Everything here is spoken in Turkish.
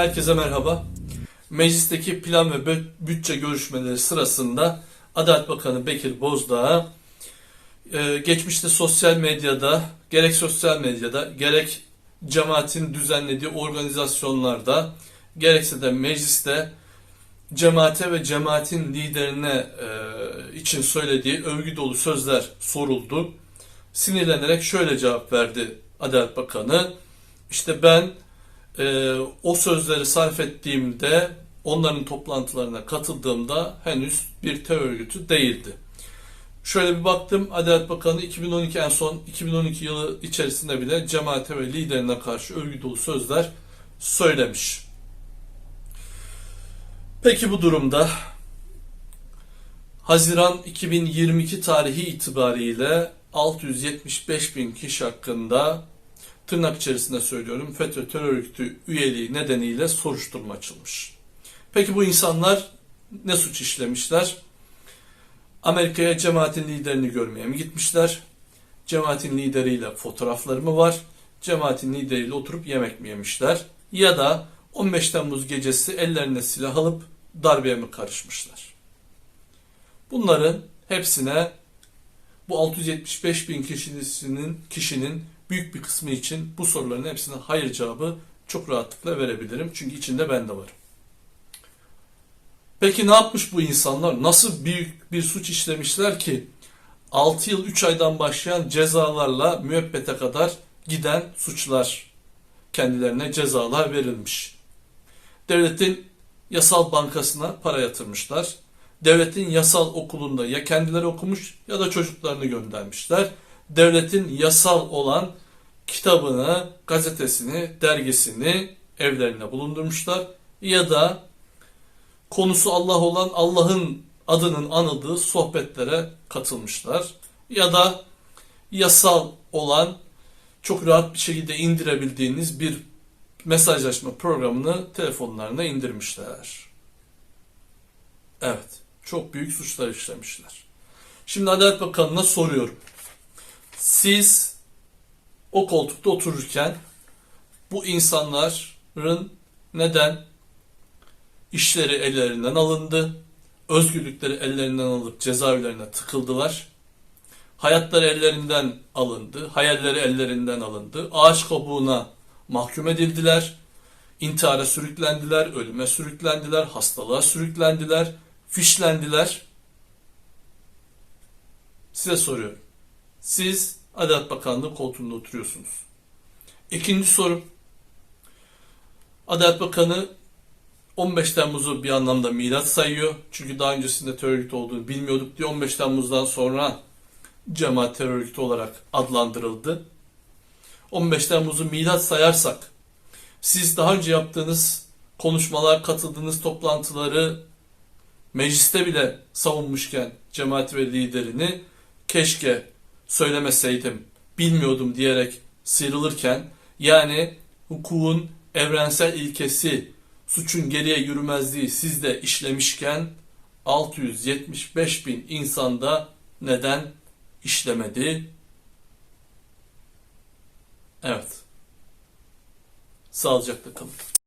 Herkese merhaba. Meclisteki plan ve bütçe görüşmeleri sırasında Adalet Bakanı Bekir Bozdağ e, geçmişte sosyal medyada, gerek sosyal medyada, gerek cemaatin düzenlediği organizasyonlarda, gerekse de mecliste cemaate ve cemaatin liderine e, için söylediği övgü dolu sözler soruldu. Sinirlenerek şöyle cevap verdi Adalet Bakanı. İşte ben e, o sözleri sarf ettiğimde onların toplantılarına katıldığımda henüz bir terör örgütü değildi. Şöyle bir baktım Adalet Bakanı 2012 en son 2012 yılı içerisinde bile cemaate ve liderine karşı övgü dolu sözler söylemiş. Peki bu durumda Haziran 2022 tarihi itibariyle 675 bin kişi hakkında tırnak içerisinde söylüyorum FETÖ terör örgütü üyeliği nedeniyle soruşturma açılmış. Peki bu insanlar ne suç işlemişler? Amerika'ya cemaatin liderini görmeye mi gitmişler? Cemaatin lideriyle fotoğrafları mı var? Cemaatin lideriyle oturup yemek mi yemişler? Ya da 15 Temmuz gecesi ellerine silah alıp darbeye mi karışmışlar? Bunların hepsine bu 675 bin kişinin, kişinin büyük bir kısmı için bu soruların hepsine hayır cevabı çok rahatlıkla verebilirim. Çünkü içinde ben de varım. Peki ne yapmış bu insanlar? Nasıl büyük bir suç işlemişler ki 6 yıl 3 aydan başlayan cezalarla müebbete kadar giden suçlar kendilerine cezalar verilmiş. Devletin yasal bankasına para yatırmışlar. Devletin yasal okulunda ya kendileri okumuş ya da çocuklarını göndermişler. Devletin yasal olan kitabını, gazetesini, dergisini evlerine bulundurmuşlar. Ya da konusu Allah olan Allah'ın adının anıldığı sohbetlere katılmışlar. Ya da yasal olan çok rahat bir şekilde indirebildiğiniz bir mesajlaşma programını telefonlarına indirmişler. Evet, çok büyük suçlar işlemişler. Şimdi Adalet Bakanı'na soruyorum. Siz o koltukta otururken bu insanların neden işleri ellerinden alındı, özgürlükleri ellerinden alıp cezaevlerine tıkıldılar, hayatları ellerinden alındı, hayalleri ellerinden alındı, ağaç kabuğuna mahkum edildiler, intihara sürüklendiler, ölüme sürüklendiler, hastalığa sürüklendiler, fişlendiler. Size soruyorum. Siz Adalet Bakanlığı koltuğunda oturuyorsunuz. İkinci sorum. Adalet Bakanı 15 Temmuz'u bir anlamda milat sayıyor. Çünkü daha öncesinde terör örgütü olduğunu bilmiyorduk diye 15 Temmuz'dan sonra cemaat terör örgütü olarak adlandırıldı. 15 Temmuz'u milat sayarsak siz daha önce yaptığınız konuşmalar, katıldığınız toplantıları mecliste bile savunmuşken cemaat ve liderini keşke söylemeseydim, bilmiyordum diyerek sıyrılırken yani hukukun evrensel ilkesi suçun geriye yürümezliği sizde işlemişken 675 bin insanda neden işlemedi? Evet. Sağlıcakla kalın.